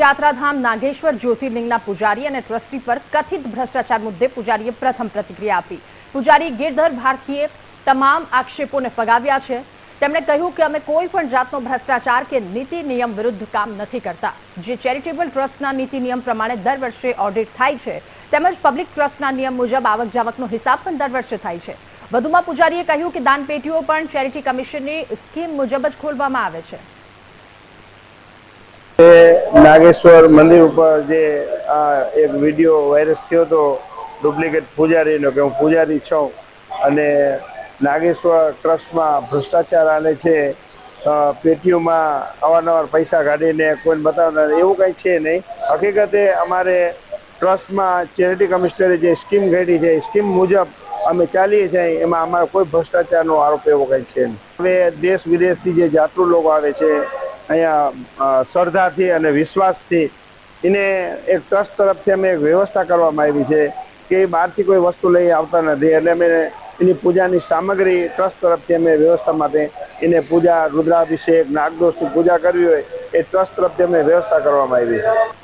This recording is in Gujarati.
યાત્રાધામ નાગેશ્વર જ્યોતિર્લિંગના પૂજારી અને ટ્રસ્ટી પર કથિત ભ્રષ્ટાચાર મુદ્દે પૂજારીએ પ્રથમ પ્રતિક્રિયા આપી. પૂજારી ગિરધર ભારતીએ તમામ આક્ષેપોને ફગાવ્યા છે. તેમણે કહ્યું કે અમે કોઈ પણ જાતનો ભ્રષ્ટાચાર કે નીતિ નિયમ વિરુદ્ધ કામ નથી કરતા. જે ચેરિટેબલ ટ્રસ્ટના નીતિ નિયમ પ્રમાણે દર વર્ષે ઓડિટ થાય છે, તેમજ પબ્લિક ટ્રસ્ટના નિયમ મુજબ આવક જાવકનો હિસાબ પણ દર વર્ષે થાય છે. વધુમાં પૂજારીએ કહ્યું કે દાનપેટીઓ પણ ચેરિટી કમિશનની સ્કીમ મુજબ જ ખોલવામાં આવે છે. નાગેશ્વર મંદિર ઉપર જે આ એક વીડિયો વાયરસ થયો હતો ડુપ્લિકેટ પૂજારીનો કે હું પૂજારી છું. અને નાગેશ્વર ટ્રસ્ટમાં ભ્રષ્ટાચાર આલે છે. પેટીઓમાં અવારનવાર પૈસા કાઢીને કોઈને બતાવતા એવું કંઈ છે નહીં. હકીકતે અમારે ટ્રસ્ટમાં ચેરિટી કમિશનરે જે સ્કીમ ઘડી છે સ્કીમ મુજબ અમે ચાલીએ છીએ. એમાં અમારો કોઈ ભ્રષ્ટાચારનો આરોપ એવો કંઈ છે નહીં. હવે દેશ વિદેશથી જે જાતરૂ લોકો આવે છે અહીંયા શ્રદ્ધાથી અને વિશ્વાસથી એને એક ટ્રસ્ટ તરફથી અમે એક વ્યવસ્થા કરવામાં આવી છે કે એ બહારથી કોઈ વસ્તુ લઈ આવતા નથી. એટલે અમે એની પૂજાની સામગ્રી ટ્રસ્ટ તરફથી અમે વ્યવસ્થા માટે એને પૂજા, રુદ્રાભિષેક, નાગદોષની પૂજા કરવી હોય એ ટ્રસ્ટ તરફથી અમે વ્યવસ્થા કરવામાં આવી છે.